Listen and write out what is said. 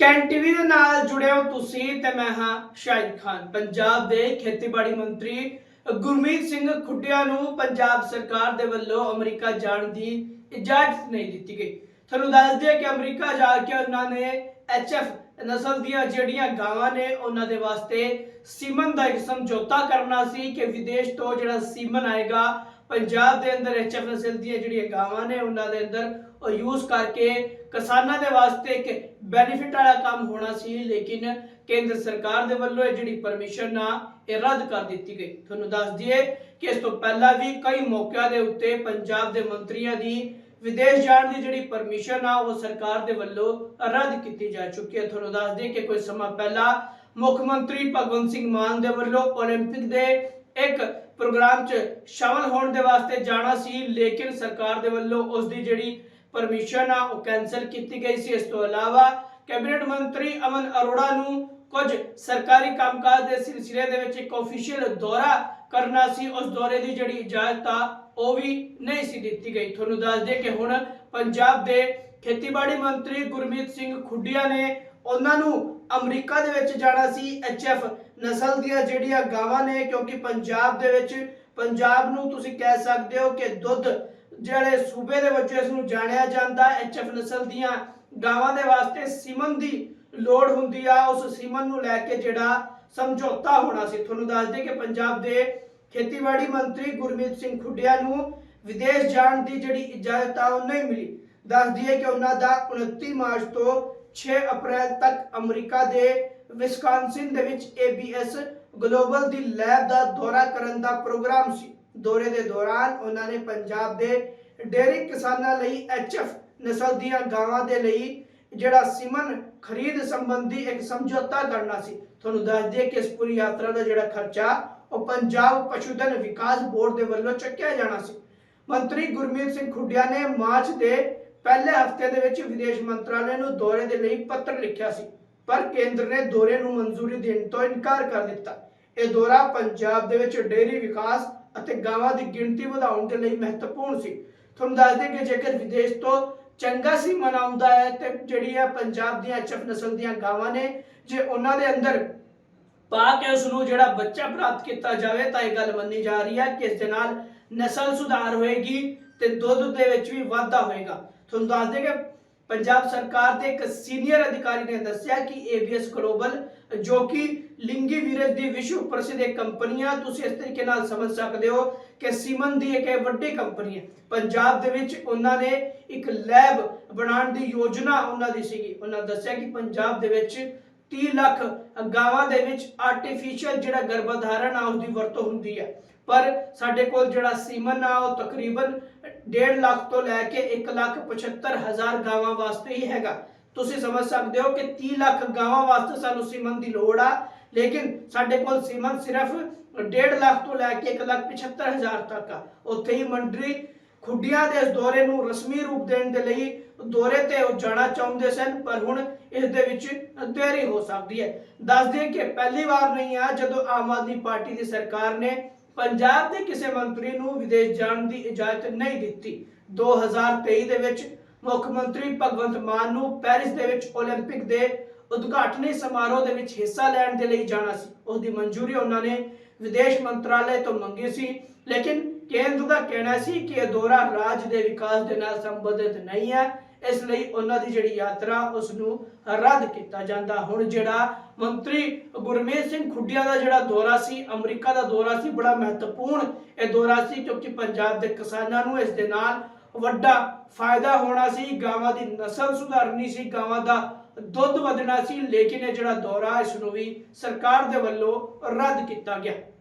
Can TV ਦੇ ਨਾਲ ਜੁੜੇ ਹੋ ਤੁਸੀਂ ਤੇ ਮੈਂ ਹਾਂ ਸ਼ਾਹਿਦ ਖਾਨ। ਪੰਜਾਬ ਦੇ ਖੇਤੀਬਾੜੀ ਮੰਤਰੀ ਗੁਰਮੀਤ ਸਿੰਘ ਖੁੱਡਿਆ ਨੂੰ ਪੰਜਾਬ ਸਰਕਾਰ ਦੇ ਵੱਲੋਂ ਅਮਰੀਕਾ ਜਾਣ ਦੀ ਇਜਾਜ਼ਤ ਨਹੀਂ ਦਿੱਤੀ ਗਈ। ਤੁਹਾਨੂੰ ਦੱਸ ਦਈਏ ਕਿ ਅਮਰੀਕਾ ਜਾ ਕੇ ਉਹਨਾਂ ਨੇ ਐਚਐਫ ਨਸਲ ਦੀਆਂ ਜਿਹੜੀਆਂ ਗਾਵਾਂ ਨੇ, ਉਹਨਾਂ ਦੇ ਵਾਸਤੇ ਸੀਮਨ ਦਾ ਇੱਕ ਸਮਝੌਤਾ ਕਰਨਾ ਸੀ ਕਿ ਵਿਦੇਸ਼ ਤੋਂ ਜਿਹੜਾ ਸੀਮਨ ਆਏਗਾ ਪੰਜਾਬ ਦੇ ਅੰਦਰ ਐਚਐਫ ਨਸਲ ਦੀਆਂ ਜਿਹੜੀਆਂ ਗਾਵਾਂ ਨੇ ਉਹਨਾਂ ਦੇ ਅੰਦਰ ਉਹ ਯੂਜ਼ ਕਰਕੇ ਕਿਸਾਨਾਂ ਦੇ ਵਾਸਤੇ ਇੱਕ ਬੈਨੀਫਿਟ ਵਾਲਾ ਕੰਮ ਹੋਣਾ ਸੀ ਲੇਕਿਨ ਕੇਂਦਰ ਸਰਕਾਰ ਦੇ ਵੱਲੋਂ ਇਹ ਜਿਹੜੀ ਪਰਮਿਸ਼ਨ ਆ ਇਹ ਰੱਦ ਕਰ ਦਿੱਤੀ ਗਈ ਤੁਹਾਨੂੰ ਦੱਸ ਦਈਏ ਕਿ ਇਸ ਤੋਂ ਪਹਿਲਾਂ ਵੀ ਕਈ ਮੌਕਿਆਂ ਦੇ ਉੱਤੇ ਪੰਜਾਬ ਦੇ ਮੰਤਰੀਆਂ ਦੀ ਵਿਦੇਸ਼ ਜਾਣ ਦੀ ਜਿਹੜੀ ਪਰਮਿਸ਼ਨ ਆ ਉਹ ਸਰਕਾਰ ਦੇ ਵੱਲੋਂ ਰੱਦ ਕੀਤੀ ਜਾ ਚੁੱਕੀ ਹੈ ਤੁਹਾਨੂੰ ਦੱਸ ਦਈਏ ਕਿ ਕੋਈ ਸਮਾਂ ਪਹਿਲਾਂ ਮੁੱਖ ਮੰਤਰੀ ਭਗਵੰਤ ਸਿੰਘ ਮਾਨ ਦੇ ਵੱਲੋਂ 올림픽 ਦੇ ਇੱਕ ਪ੍ਰੋਗਰਾਮ 'ਚ ਸ਼ਾਮਲ ਹੋਣ ਦੇ ਵਾਸਤੇ ਜਾਣਾ ਸੀ, ਲੇਕਿਨ ਸਰਕਾਰ ਦੇ ਵੱਲੋਂ ਉਸ ਦੀ ਜਿਹੜੀ ਪਰਮਿਸ਼ਨ ਆ, ਉਹ ਕੈਨਸਲ ਕੀਤੀ ਗਈ ਸੀ। ਇਸ ਤੋਂ ਇਲਾਵਾ ਕੈਬਨਿਟ ਮੰਤਰੀ ਅਮਨ ਅਰੋੜਾ ਨੂੰ ਕੁਝ ਸਰਕਾਰੀ ਕੰਮਕਾਜ ਦੇ ਸਿਲਸਿਲੇ ਦੇ ਵਿੱਚ ਇੱਕ ਆਫੀਸ਼ੀਅਲ ਦੌਰਾ ਕਰਨਾ ਸੀ। ਉਸ ਦੌਰੇ ਦੀ ਜਿਹੜੀ ਇਜਾਜ਼ਤ ਆ, ਉਹ ਵੀ ਨਹੀਂ ਸੀ ਦਿੱਤੀ ਗਈ। ਤੁਹਾਨੂੰ ਦੱਸ ਦੇ ਕਿ ਹੁਣ ਪੰਜਾਬ ਦੇ ਖੇਤੀਬਾੜੀ ਮੰਤਰੀ ਗੁਰਮੀਤ ਸਿੰਘ ਖੁੱਡੀਆ ਨੇ ਉਹਨਾਂ ਨੂੰ ਅਮਰੀਕਾ ਦੇ ਵਿੱਚ ਜਾਣਾ ਸੀ। ਐਚਐਫ ਨਸਲ ਦੀਆਂ ਜਿਹੜੀਆਂ ਗਾਵਾਂ ਨੇ, ਕਿਉਂਕਿ ਪੰਜਾਬ ਦੇ ਵਿੱਚ, ਪੰਜਾਬ ਨੂੰ ਤੁਸੀਂ ਕਹਿ ਸਕਦੇ ਹੋ ਕਿ ਦੁੱਧ ਜਿਹੜੇ ਸੂਬੇ ਦੇ ਵਿੱਚ ਇਸ ਨੂੰ ਜਾਣਿਆ ਜਾਂਦਾ ਐਚਐਫ ਨਸਲ ਦੀਆਂ ਗਾਵਾਂ ਦੇ ਵਾਸਤੇ ਸੀਮਨ ਦੀ ਲੋੜ ਹੁੰਦੀ ਆ। ਉਸ ਸੀਮਨ ਨੂੰ ਲੈ ਕੇ ਜਿਹੜਾ ਸਮਝੌਤਾ ਹੋਣਾ ਸੀ। ਤੁਹਾਨੂੰ ਦੱਸ ਦੇ ਕਿ ਪੰਜਾਬ ਦੇ ਖੇਤੀਬਾੜੀ ਮੰਤਰੀ ਗੁਰਮੀਤ ਸਿੰਘ ਖੁੱਡੀਆ ਨੂੰ ਵਿਦੇਸ਼ ਜਾਣ ਦੀ ਜਿਹੜੀ ਇਜਾਜ਼ਤ ਆ ਉਹ ਨਹੀਂ ਮਿਲੀ। ਦੱਸ ਦਈਏ ਕਿ ਉਹਨਾਂ ਦਾ 29 ਮਾਰਚ ਤੋਂ 6 ਅਪ੍ਰੈਲ ਤੱਕ ਅਮਰੀਕਾ ਦੇ ਵਿਸਕਾਨਸਿਨ ਦੇ ਵਿੱਚ ABS ਗਲੋਬਲ ਦੀ ਲੈਬ ਦਾ ਦੌਰਾ ਕਰਨ ਦਾ ਪ੍ਰੋਗਰਾਮ ਸੀ। ਦੌਰੇ ਦੇ ਦੌਰਾਨ ਉਹਨਾਂ ਨੇ ਪੰਜਾਬ ਦੇ ਡੇਅਰੀ ਕਿਸਾਨਾਂ ਲਈ HF ਨਸਲ ਦੀਆਂ ਗਾਵਾਂ ਦੇ ਲਈ ਜਿਹੜਾ ਸਿਮਨ ਖਰੀਦ ਸੰਬੰਧੀ ਇੱਕ ਸਮਝੌਤਾ ਕਰਨਾ ਸੀ। ਤੁਹਾਨੂੰ ਦੱਸ ਦਈਏ ਕਿ ਇਸ ਪੂਰੀ ਯਾਤਰਾ ਦਾ ਜਿਹੜਾ ਖਰਚਾ, ਉਹ ਪੰਜਾਬ ਪਸ਼ੂਧਨ ਵਿਕਾਸ ਬੋਰਡ ਦੇ ਵੱਲੋਂ ਚੱਕਿਆ ਜਾਣਾ ਸੀ। ਮੰਤਰੀ ਗੁਰਮੀਤ ਸਿੰਘ ਖੁੱਡਿਆ ਨੇ ਮਾਰਚ ਦੇ ਪਹਿਲੇ ਹਫ਼ਤੇ ਦੇ ਵਿੱਚ ਵਿਦੇਸ਼ ਮੰਤਰਾਲੇ ਨੂੰ ਦੌਰੇ ਦੇ ਲਈ ਪੱਤਰ ਲਿਖਿਆ ਸੀ, ਪਰ ਕੇਂਦਰ ਨੇ ਦੌਰੇ ਨੂੰ ਮਨਜ਼ੂਰੀ ਦੇਣ ਤੋਂ ਇਨਕਾਰ ਕਰ ਦਿੱਤਾ। ਇਹ ਦੌਰਾ ਪੰਜਾਬ ਦੇ ਵਿੱਚ ਡੇਅਰੀ ਵਿਕਾਸ ਅਤੇ ਗਾਵਾਂ ਦੀ ਗਿਣਤੀ ਵਧਾਉਣ ਦੇ ਲਈ ਮਹੱਤਵਪੂਰਨ ਸੀ। ਤੁਹਾਨੂੰ ਦੱਸ ਦਈਏ ਕਿ ਜੇਕਰ ਵਿਦੇਸ਼ ਤੋਂ ਚੰਗਾ ਸੀ ਮਨਾਉਂਦਾ ਹੈ, ਤੇ ਜਿਹੜੀ ਹੈ ਪੰਜਾਬ ਦੀਆਂ ਐਚਐਫ ਨਸਲ ਦੀਆਂ ਗਾਵਾਂ ਨੇ, ਜੇ ਉਹਨਾਂ ਦੇ ਅੰਦਰ ਪਾ ਕੇ ਉਸ ਨੂੰ ਜਿਹੜਾ ਬੱਚਾ ਪ੍ਰਾਪਤ ਕੀਤਾ ਜਾਵੇ, ਤਾਂ ਇਹ ਗੱਲ ਮੰਨੀ ਜਾ ਰਹੀ ਹੈ ਕਿ ਇਸ ਦੇ ਨਾਲ ਨਸਲ ਸੁਧਾਰ ਹੋਏਗੀ ਤੇ ਦੁੱਧ ਦੇ ਵਿੱਚ ਵੀ ਵਾਧਾ ਹੋਏਗਾ। ਤੁਹਾਨੂੰ ਦੱਸ ਦੇ ਕਿ ਪੰਜਾਬ ਸਰਕਾਰ ਦੇ ਇੱਕ ਸੀਨੀਅਰ ਅਧਿਕਾਰੀ ਨੇ ਦੱਸਿਆ ਕਿ ABS ਗਲੋਬਲ ਜੋ ਕਿ ਲਿੰਗੀ ਵੀਰਜ ਦੀ ਵਿਸ਼ਵ ਪ੍ਰਸਿੱਧ ਇੱਕ ਕੰਪਨੀ ਆ, ਤੁਸੀਂ ਇਸ ਤਰੀਕੇ ਨਾਲ ਸਮਝ ਸਕਦੇ ਹੋ ਕਿ ਸੀਮਨ ਦੀ ਇੱਕ ਵੱਡੀ ਕੰਪਨੀ ਹੈ ਪੰਜਾਬ ਦੇ ਵਿੱਚ ਉਹਨਾਂ ਨੇ ਇੱਕ ਲੈਬ ਬਣਾਉਣ ਦੀ ਯੋਜਨਾ ਉਹਨਾਂ ਦੀ ਸੀਗੀ। ਉਹਨਾਂ ਦੱਸਿਆ ਕਿ ਪੰਜਾਬ ਦੇ ਵਿੱਚ 30 ਲੱਖ ਗਾਵਾਂ ਦੇ ਵਿੱਚ ਆਰਟੀਫੀਸ਼ੀਅਲ ਜਿਹੜਾ ਗਰਭਧਾਰਨ ਆ ਉਸ ਦੀ ਵਰਤੋਂ ਹੁੰਦੀ ਹੈ ਪਰ ਸਾਡੇ ਕੋਲ ਜਿਹੜਾ ਸੀਮਨ ਆ, ਉਹ ਤਕਰੀਬਨ 1.5 ਲੱਖ ਤੋਂ ਲੈ ਕੇ 1 ਲੱਖ 75 ਗਾਵਾਂ ਵਾਸਤੇ ਹੀ ਹੈਗਾ। ਤੁਸੀਂ ਸਮਝ ਸਕਦੇ ਹੋ ਕਿ 30 ਲੱਖ ਗਾਵਾਂ ਵਾਸਤੇ ਸਾਨੂੰ ਸੀਮਨ ਦੀ ਲੋੜ ਆ, ਲੇਕਿਨ ਸਾਡੇ ਕੋਲ ਸੀਮਨ ਸਿਰਫ 1.5 ਲੱਖ ਤੋਂ ਲੈ ਕੇ 1 ਲੱਖ 75 ਹਜ਼ਾਰ ਤੱਕ ਆ। ਉੱਥੇ ਹੀ ਮੰਡਰੀ ਖੁੱਡੀਆਂ ਦੇ ਇਸ ਦੌਰੇ ਨੂੰ ਰਸਮੀ ਰੂਪ ਦੇਣ ਦੇ ਲਈ ਦੌਰੇ ਤੇ ਉਹ ਜਾਣਾ ਚਾਹੁੰਦੇ ਸਨ, ਪਰ ਹੁਣ ਇਸ ਦੇ ਵਿੱਚ ਦੇਰੀ ਹੋ ਸਕਦੀ ਹੈ। ਦੱਸ ਦਈਏ ਕਿ ਪਹਿਲੀ ਵਾਰ ਨਹੀਂ ਆ ਜਦੋਂ ਆਮ ਆਦਮੀ ਪਾਰਟੀ ਦੀ ਸਰਕਾਰ ਨੇ ਪੰਜਾਬ ਦੇ ਕਿਸੇ ਮੰਤਰੀ ਨੂੰ ਵਿਦੇਸ਼ ਜਾਣ ਦੀ ਇਜਾਜ਼ਤ ਨਹੀਂ ਦਿੱਤੀ 2023 ਦੇ ਵਿੱਚ ਮੁੱਖ ਮੰਤਰੀ ਭਗਵੰਤ ਮਾਨ ਨੂੰ ਪੈਰਿਸ ਦੇ ਵਿੱਚ 올림픽 ਦੇ ਉਦਘਾਟਨੀ ਸਮਾਰੋਹ ਦੇ ਵਿੱਚ ਹਿੱਸਾ ਲੈਣ ਦੇ ਲਈ ਜਾਣਾ ਸੀ ਉਸ ਦੀ ਮਨਜ਼ੂਰੀ ਉਹਨਾਂ ਨੇ ਵਿਦੇਸ਼ ਮੰਤਰਾਲੇ ਤੋਂ ਮੰਗੀ ਸੀ ਲੇਕਿਨ ਕੇਂਦਰ ਦਾ ਕਹਿਣਾ ਸੀ ਕਿ ਇਹ ਦੌਰਾ ਰਾਜ ਦੇ ਵਿਕਾਸ ਦੇ ਨਾਲ ਸੰਬੰਧਿਤ ਨਹੀਂ ਹੈ। ਇਸ ਲਈ ਉਹਨਾਂ ਦੀ ਜਿਹੜੀ ਯਾਤਰਾ ਉਸ ਨੂੰ ਰੱਦ ਕੀਤਾ ਜਾਂਦਾ। ਹੁਣ ਜਿਹੜਾ ਮੰਤਰੀ ਗੁਰਮੀਤ ਸਿੰਘ ਖੁੱਡੀਆਂ ਦਾ ਜਿਹੜਾ ਦੌਰਾ ਸੀ, ਅਮਰੀਕਾ ਦਾ ਦੌਰਾ ਸੀ, ਬੜਾ ਮਹੱਤਵਪੂਰਨ ਇਹ ਦੌਰਾ ਸੀ ਕਿਉਂਕਿ ਪੰਜਾਬ ਦੇ ਕਿਸਾਨਾਂ ਨੂੰ ਇਸ ਦੇ ਨਾਲ ਵੱਡਾ ਫਾਇਦਾ ਹੋਣਾ ਸੀ। ਗਾਵਾਂ ਦੀ ਨਸਲ ਸੁਧਾਰਨੀ ਸੀ, ਗਾਵਾਂ ਦਾ ਦੁੱਧ ਵਧਣਾ ਸੀ। ਲੇਕਿਨ ਇਹ ਜਿਹੜਾ ਦੌਰਾ ਇਸ ਨੂੰ ਵੀ ਸਰਕਾਰ ਦੇ ਵੱਲੋਂ ਰੱਦ ਕੀਤਾ ਗਿਆ।